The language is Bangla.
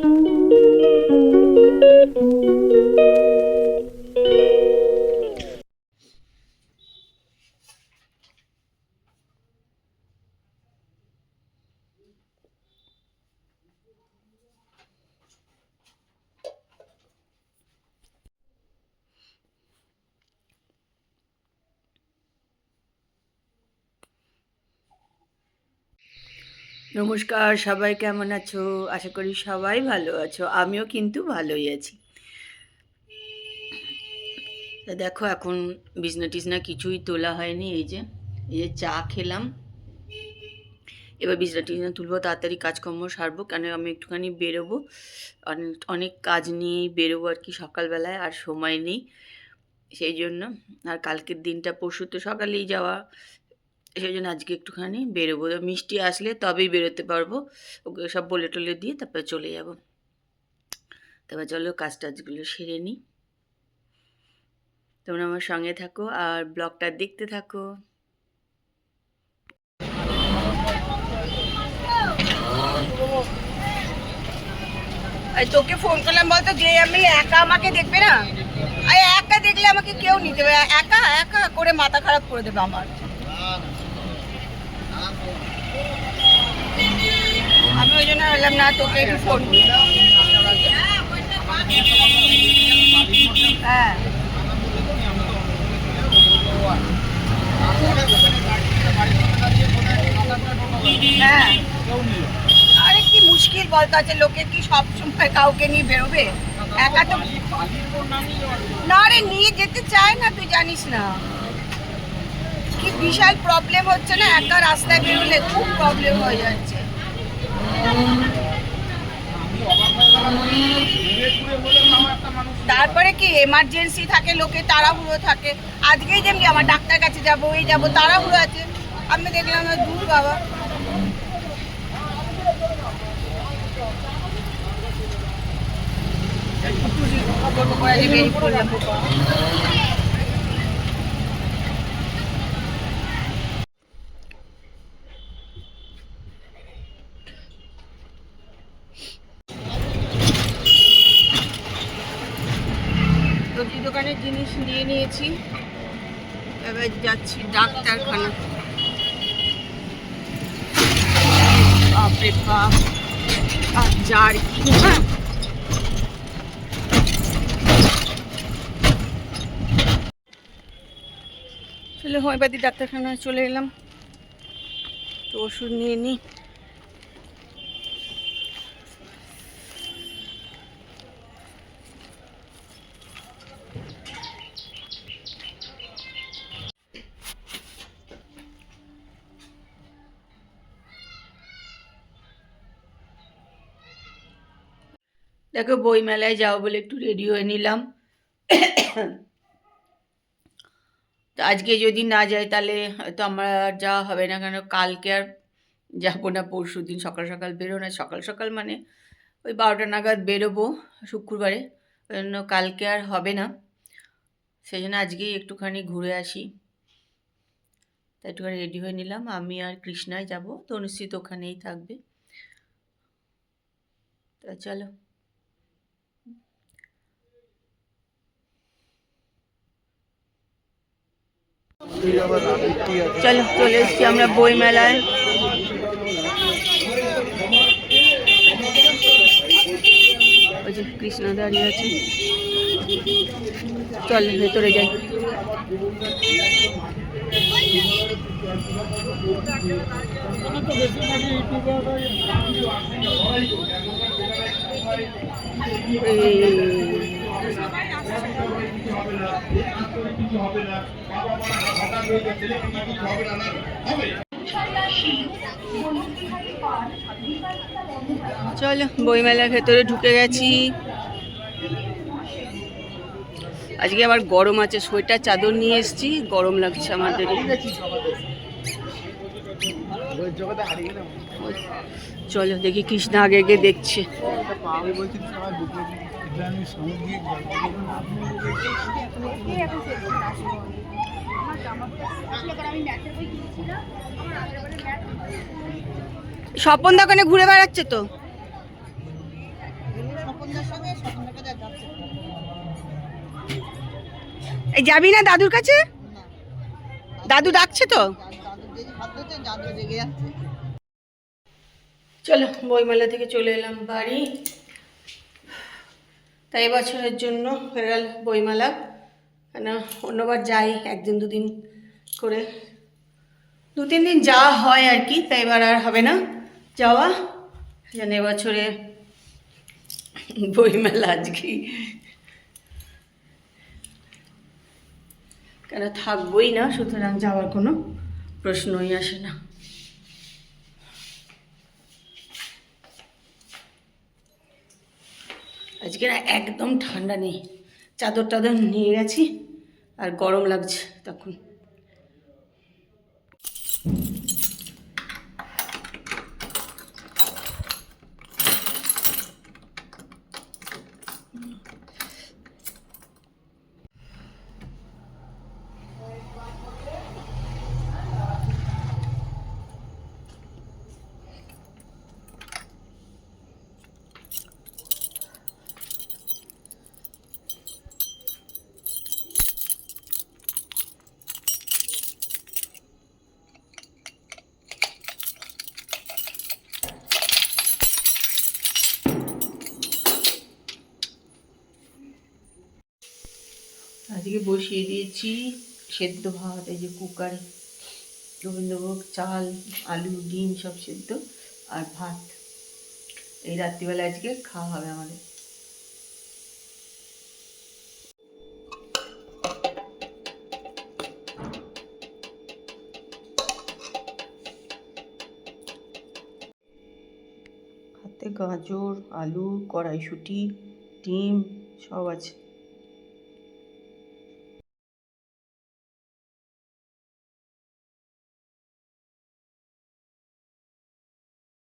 Thank you. নমস্কার, সবাই কেমন আছো? আশা করি সবাই ভালো আছো, আমিও কিন্তু ভালোই আছি। দেখো এখন বিছনা টিছনা কিছুই তোলা হয়নি, এই যে এই যে চা খেলাম। এবার বিছনা টিছনা তুলবো, তাড়াতাড়ি কাজকর্ম সারবো, কেন আমি একটুখানি বেরোবো। অনেক অনেক কাজ নিয়েই বেরোবো আর কি সকালবেলায়, আর সময় নেই। সেই জন্য, আর কালকের দিনটা, পরশু তো সকালেই যাওয়া। সেই জন্য আজকে একটুখানি বেরোবো। মিষ্টি আসলে তবেই বেরোতে পারব। ওকে সব বলে টলে দিয়ে তারপরে চলে যাব। তারপর চলো কাজ টাজগুলো সেরে নিই। তোমরা আমার সঙ্গে থাকো আর ব্লগটা দেখতে থাকো। তোকে ফোন করলাম বলতো যে আমি একা আমাকে দেখবে না? একা দেখলে আমাকে কেউ নিতে একা একা করে মাথা খারাপ করে দেবে আমার। আমি ওই জন্য বললাম, না, তোকে একটু ফোন হ্যাঁ। হ্যাঁ। আরে, কি মুশকিল বলতো আছে, লোকে কি সব সময় কাউকে নিয়ে বেরোবে? একা তো না রে, নিয়ে যেতে চায় না, তুই জানিস না। কি বিশাল প্রবলেম হচ্ছে না? একা রাস্তায় বেরোলে খুব প্রবলেম হয়ে যাচ্ছে। তারপরে কি এমার্জেন্সি থাকে, লোকে তাড়াহুড়ো থাকে। আজকেই যেমনি আমার ডাক্তার কাছে যাব, এই যাব, তাড়াহুড়ো আছে। আমি দেখলাম দূর বাবা। বেরিয়ে দোকানের জিনিস নিয়ে নিয়েছি। এবার যাচ্ছি ডাক্তারখানা। বাপরে বাপ, আর ডাক্তারখানায় চলে এলাম। তো ওষুধ নিয়ে নিই দেখো বই মেলায় যাও বলে একটু রেডি হয়ে নিলাম। তো আজকে যদি না যাই তাহলে হয়তো আমার যাওয়া হবে না, কেন কালকে আর যাব না, পরশু দিন সকাল সকাল বেরো না সকাল সকাল মানে ওই বারোটা নাগাদ বেরোবো শুক্রবারে, ওই জন্য কালকে আর হবে না। সেই জন্য আজকেই একটুখানি ঘুরে আসি। তাই একটুখানি রেডি হয়ে নিলাম, আমি আর কৃষ্ণায় যাব, তো ওখানেই থাকবে। তা চলো। চলো চলে এসছি আমরা বই মেলায় ওই যে কৃষ্ণ দাঁড়িয়ে আছে চল ভেতরে যাই এই চলো, বইমেলার ভেতরে ঢুকে গেছি। আজকে আবার গরম আছে, সোয়েটার, চাদর নিয়ে এসেছি, গরম লাগছে আমাদের। চলো, দেখি কৃষ্ণা আগে আগে দেখছে। স্বপন দোকানে ঘুরে বেড়াচ্ছে তো। এই যাবি না দাদুর কাছে? দাদু ডাকছে তো? চলো বইমেলা থেকে চলে এলাম বাড়ি। তাই বছরের জন্য হয়ে বইমেলা। কেন, অন্যবার যাই একদিন দুদিন করে। দু তিন দিন যাওয়া হয় আর কি, তাই এবার আর হবে না যাওয়া। যেন এবছরে বইমেলা আজকে। কেন, থাকবোই না, সুতরাং যাওয়ার কোনো প্রশ্নই আসে না। আজকে না একদম ঠান্ডা নেই। চাদর টাদর নিয়ে গেছি আর গরম লাগছে তখন। আজকে বসিয়ে দিয়েছি সেদ্ধ ভাত, এই যে কুকারে। গোবিন্দভোগ চাল, আলু, ডিম সব সেদ্ধ আর ভাত। এই রাত্রিবেলা আজকে খাওয়া হবে আমাদের। হাতে গাজর, আলু, কড়াইশুঁটি, ডিম সব আছে।